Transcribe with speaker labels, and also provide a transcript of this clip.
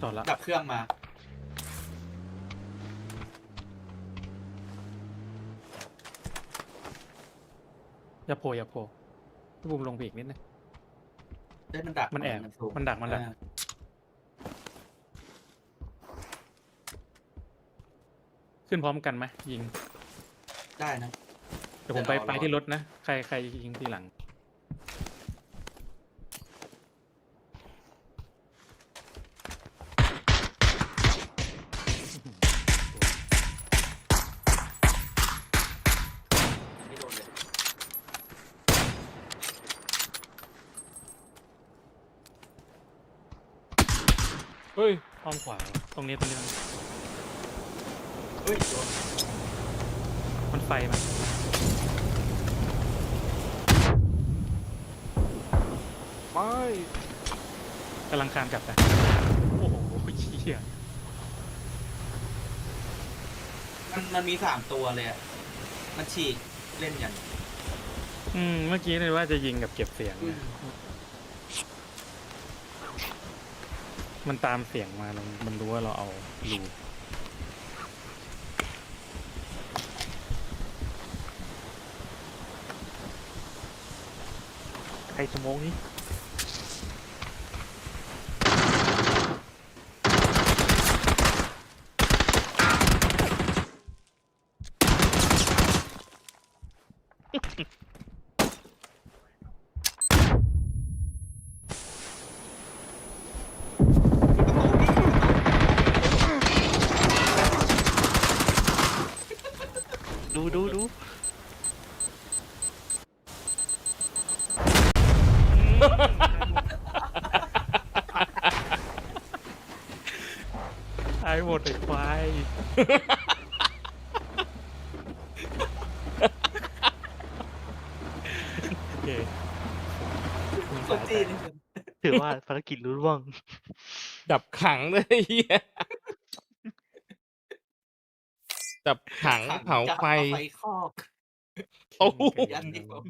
Speaker 1: จอดละ
Speaker 2: ดับเครื่องมา
Speaker 1: อย่าโผล่อย่าโผล่พี่บุมลงไปอีกนิดนึง
Speaker 2: เล่นมันดัก
Speaker 1: มันแอบ
Speaker 2: สูง
Speaker 1: มันดักมันดัก
Speaker 2: อ่า
Speaker 1: ขึ้นพร้อมกันไหมยิง
Speaker 2: ได้นะ
Speaker 1: เดี๋ยวผมไป
Speaker 2: เดี๋ยวรอ
Speaker 1: ไปที่รถนะ ใครใครยิงทีหลัง
Speaker 2: ไม่โดนเลย
Speaker 1: เฮ้ยอ้อมขวา ตรงนี้ตรงนี้
Speaker 2: เฮ้ยโดน
Speaker 1: มันไฟมัน
Speaker 3: ไม่
Speaker 1: กำลังคานกลับไปโอ้โหเชี่ย
Speaker 2: มันมันมีสามตัวเลยอะมันฉีกเล่นอย่าง
Speaker 1: อืม เมื่อกี้เลยว่าจะยิงกับเก็บเสียง
Speaker 2: อื
Speaker 1: นะ
Speaker 2: ม
Speaker 1: มันตามเสียงมามันมันรู้ว่าเราเอารู
Speaker 3: ใครสโมองนี่ ดูดูดู
Speaker 1: ตายหมดไอ้ควายโอเค
Speaker 2: คนจีน
Speaker 3: ถือว่าภารกิจรู้ร่วง
Speaker 4: ดับขังเลยเฮีย ดับขังเผาไฟ
Speaker 2: จะอไฟ คอก
Speaker 4: โอ้โห
Speaker 2: ยัดที่ผม